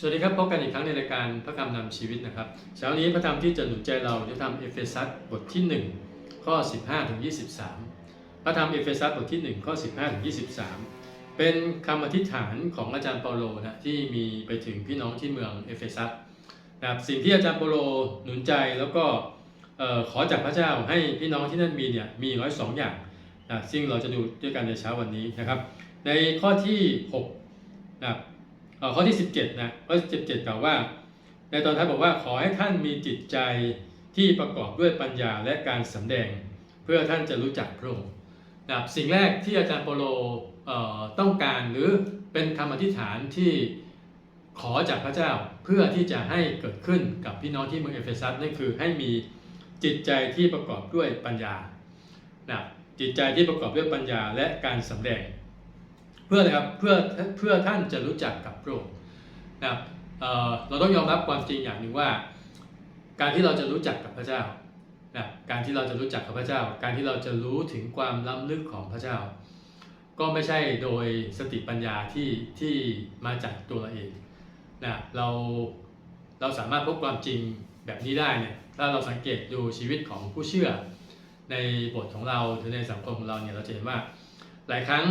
สวัสดีครับพบกันอีกครั้งในรายการพระคำนำชีวิตนะครับเช้านี้พระธรรมที่จะหนุนใจเราจะทำเอเฟซัสบทที่ 1 ข้อ 15ถึง23 พระธรรมเอเฟซัสบทที่ 1 ข้อ 15ถึง23 เป็นคำอธิษฐานของอาจารย์เปาโลนะที่มีไปถึงพี่น้องที่เมืองเอเฟซัสนะครับสิ่งที่อาจารย์เปาโลหนุนใจแล้วก็ขอจากพระเจ้าให้พี่น้องที่นั่นมีเนี่ยมีร้อยสองอย่างนะซึ่งเราจะดูด้วยกันในเช้าวันนี้นะครับ ในข้อที่6นะครับ ข้อที่ 17นะข้อ17กล่าวว่า ในตอนท้ายบอกว่าขอให้ท่านมีจิตใจที่ประกอบด้วยปัญญาและการสำแดง เพื่อท่านจะรู้จักพระองค์นะสิ่งแรกที่อาจารย์โปโลต้องการหรือเป็นคำอธิษฐานที่ขอจากพระเจ้าเพื่อที่จะให้เกิดขึ้นกับพี่น้องที่เมืองเอเฟซัสนั่นคือให้มีจิตใจที่ประกอบด้วยปัญญานะจิตใจที่ประกอบด้วยปัญญาและการสำแดง เพื่ออะไรครับเพื่อเพื่อท่านจะรู้จักกับพระองค์นะครับเเราต้องยอมรับความจริงอย่างหนึ่งว่า การที่เราจะรู้จักกับพระเจ้านะการที่เราจะรู้จักกับพระเจ้า การที่เราจะรู้ถึงความล้ำลึกของพระเจ้า ก็ไม่ใช่โดยสติปัญญาที่ที่มาจากตัวเราเองนะเราเราสามารถพบความจริงแบบนี้ได้เนี่ยถ้าเราสังเกตดูชีวิตของผู้เชื่อ ในบทของเราหรือในสังคมของเราเนี่ยเราจะเห็นว่าหลายครั้ง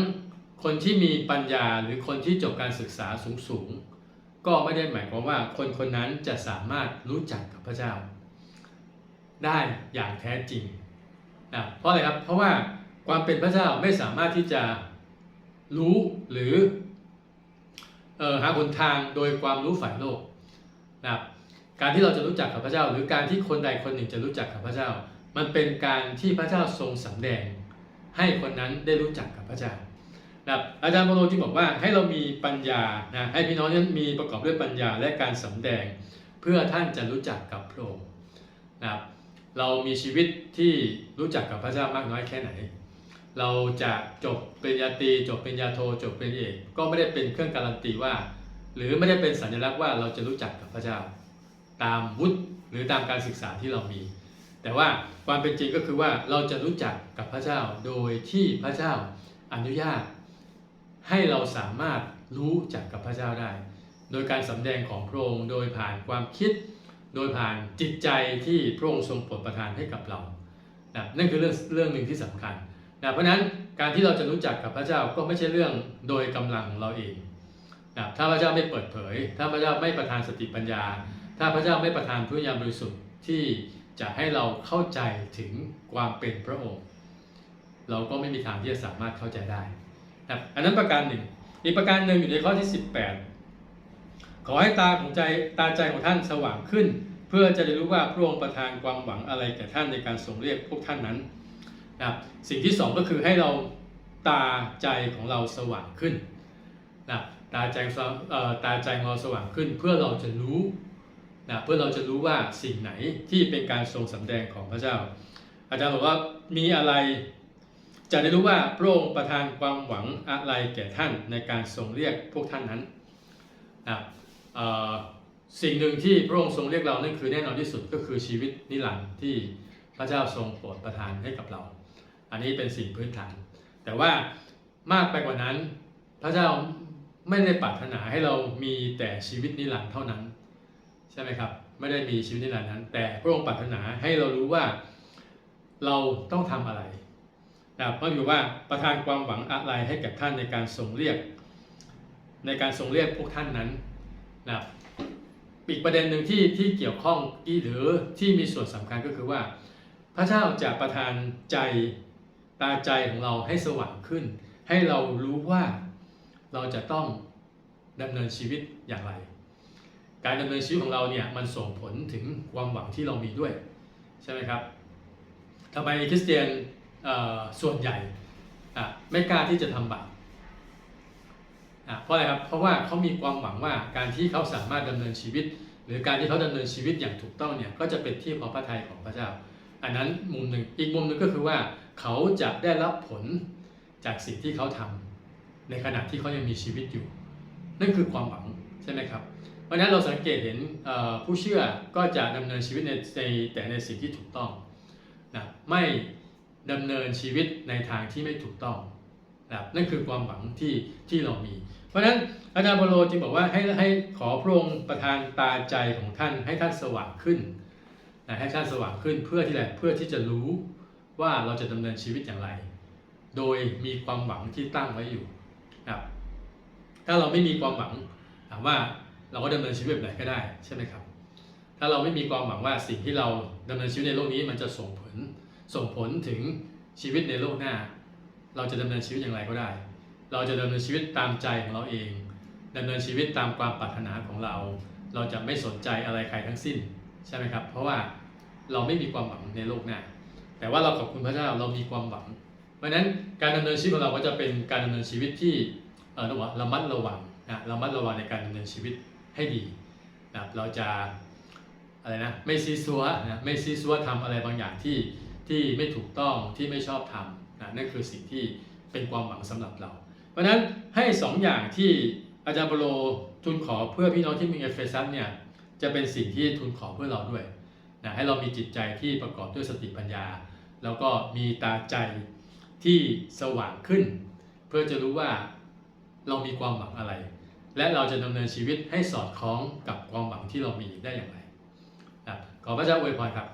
คนที่มีปัญญาหรือคนที่จบการศึกษาสูงสูงๆก็ไม่ได้หมายความว่าคนคนนั้นจะสามารถรู้จักกับพระเจ้า ได้อย่างแท้จริงนะเพราะอะไรครับเพราะว่าความเป็นพระเจ้าไม่สามารถที่จะรู้หรือออหาหนทางโดยความรู้ฝ่ายโลกนะครับการที่เราจะรู้จักกับพระเจ้า หรือการที่คนใดคนหนึ่งจะรู้จักกับพระเจ้า มันเป็นการที่พระเจ้าทรงสำแดง ให้คนนั้นได้รู้จักกับพระเจ้า นะอาจารย์โปโลจึงบอกว่าให้เรามีปัญญานะให้พี่น้องนั้นมีประกอบด้วยปัญญาและการสำแดง เพื่อท่านจะรู้จักกับพระองค์นะครับเรามีชีวิตที่รู้จักกับพระเจ้ามากน้อยแค่ไหน เราจะจบปริญญาตรีจบปริญญาโทจบปริญญาเอกก็ไม่ได้เป็นเครื่องการันตีว่า หรือไม่ได้เป็นสัญลักษณ์ว่าเราจะรู้จักกับพระเจ้า ตามวุฒิหรือตามการศึกษาที่เรามี แต่ว่าความเป็นจริงก็คือว่าเราจะรู้จักกับพระเจ้าโดยที่พระเจ้าอนุญาต ให้เราสามารถรู้จักกับพระเจ้าได้ โดยการสำแดงของพระองค์โดยผ่านความคิด โดยผ่านจิตใจที่พระองค์ทรงโปรดประทานให้กับเรานะนั่นคือเรื่องเรื่องหนึ่งที่สำคัญนะเพราะฉะนั้นการที่เราจะรู้จักกับพระเจ้าก็ไม่ใช่เรื่องโดยกำลังของเราเองนะถ้าพระเจ้าไม่เปิดเผย ถ้าพระเจ้าไม่ประทานสติปัญญา ถ้าพระเจ้าไม่ประทานพระญาณบริสุทธิ์ที่จะให้เราเข้าใจถึงความเป็นพระองค์ เราก็ไม่มีทางที่จะสามารถเข้าใจได้ อันนั้นประการหนึ่ง อีกประการหนึ่งอยู่ในข้อที่ 18 ขอให้ตาของใจตาใจของท่านสว่างขึ้น เพื่อจะได้รู้ว่าพระองค์ประทานความหวังอะไรแก่ท่านในการทรงเรียกพวกท่านนั้นนะสิ่งที่สองก็คือให้เราตาใจของเราสว่างขึ้นนะตาใจเอ่อตาใจของเราสว่างขึ้น เพื่อเราจะรู้นะเพื่อเราจะรู้ว่าสิ่งไหนที่เป็นการทรงสำแดงของพระเจ้า อาจารย์บอกว่ามีอะไร จะได้รู้ว่าพระองค์ประทานความหวังอะไรแก่ท่านในการทรงเรียกพวกท่านนั้นนะสิ่งหนึ่งที่พระองค์ทรงเรียกเรานั่นคือแน่นอนที่สุดก็คือชีวิตนิรันดร์ที่พระเจ้าทรงโปรดประทานให้กับเรา อันนี้เป็นสิ่งพื้นฐาน แต่ว่ามากไปกว่านั้น พระเจ้าไม่ได้ปรารถนาให้เรามีแต่ชีวิตนิรันดร์เท่านั้น ใช่ไหมครับ ไม่ได้มีชีวิตนิรันดร์นั้น แต่พระองค์ปรารถนาให้เรารู้ว่าเราต้องทำอะไร นะครับก็คือว่าประทานความหวังอะไรให้กับท่านในการทรงเรียก ในการทรงเรียกพวกท่านนั้นนะอีกประเด็นหนึ่งที่ที่เกี่ยวข้องที่หรือที่มีส่วนสำคัญก็คือว่า พระเจ้าจะประทานใจตาใจของเราให้สว่างขึ้น ให้เรารู้ว่าเราจะต้องดำเนินชีวิตอย่างไร การดำเนินชีวิตของเราเนี่ยมันส่งผลถึงความหวังที่เรามีด้วย ใช่ไหมครับทำไมคริสเตียน ส่วนใหญ่ไม่กล้าที่จะทำบาปเพราะอะไรครับ เพราะว่าเขามีความหวังว่าการที่เขาสามารถดำเนินชีวิต หรือการที่เขาดำเนินชีวิตอย่างถูกต้องเนี่ยก็จะเป็นที่พอพระทัยของพระเจ้า อันนั้นมุมหนึ่งอีกมุมหนึ่งก็คือว่าเขาจะได้รับผลจากสิ่งที่เขาทำในขณะที่เขายังมีชีวิตอยู่ นั่นคือความหวังใช่ไหมครับ เพราะนั้นเราสังเกตเห็นผู้เชื่อก็จะดำเนินชีวิตในแต่ในสิ่งที่ถูกต้องนะไม่ ดำเนินชีวิตในทางที่ไม่ถูกต้องนะนั่นคือความหวังที่ที่เรามี เพราะฉะนั้นอาจารย์เปโลจึงบอกว่าให้ให้ขอพระองค์ประทานตาใจของท่านให้ท่านสว่างขึ้นนะให้ท่านสว่างขึ้นเพื่อที่อะไรเพื่อที่จะรู้ว่าเราจะดำเนินชีวิตอย่างไร โดยมีความหวังที่ตั้งไว้อยู่นะครับถ้าเราไม่มีความหวังถามว่าเราก็ดำเนินชีวิตแบบไหนก็ได้ใช่ไหมครับ ถ้าเราไม่มีความหวังว่าสิ่งที่เราดำเนินชีวิตในโลกนี้มันจะส่งผล ส่งผลถึงชีวิตในโลกหน้า เราจะดำเนินชีวิตอย่างไรก็ได้ เราจะดำเนินชีวิตตามใจของเราเองดำเนินชีวิตตามความปรารถนาของเรา เราจะไม่สนใจอะไรใครทั้งสิ้นใช่ไหมครับ เพราะว่าเราไม่มีความหวังในโลกหน้า แต่ว่าเราขอบคุณพระเจ้าเรามีความหวัง เพราะฉะนั้นการดำเนินชีวิตของเราก็จะเป็นการดำเนินชีวิตที่เออเรียกว่าระมัดระวังนะระมัดระวังในการดำเนินชีวิตให้ดีนะเราจะอะไรนะไม่ซีซัวนะไม่ซีซัวทำอะไรบางอย่างที่ ที่ไม่ถูกต้องที่ไม่ชอบทำนะนั่นคือสิ่งที่เป็นความหวังสำหรับเรา เพราะฉะนั้นให้สองอย่างที่อาจารย์เปโลทูลขอเพื่อพี่น้องที่มีเอเฟซัสเนี่ยจะเป็นสิ่งที่ทูลขอเพื่อเราด้วยนะให้เรามีจิตใจที่ประกอบด้วยสติปัญญา แล้วก็มีตาใจที่สว่างขึ้น เพื่อจะรู้ว่าเรามีความหวังอะไร และเราจะดำเนินชีวิตให้สอดคล้องกับความหวังที่เรามีได้อย่างไรนะขอพระเจ้าอวยพรครับ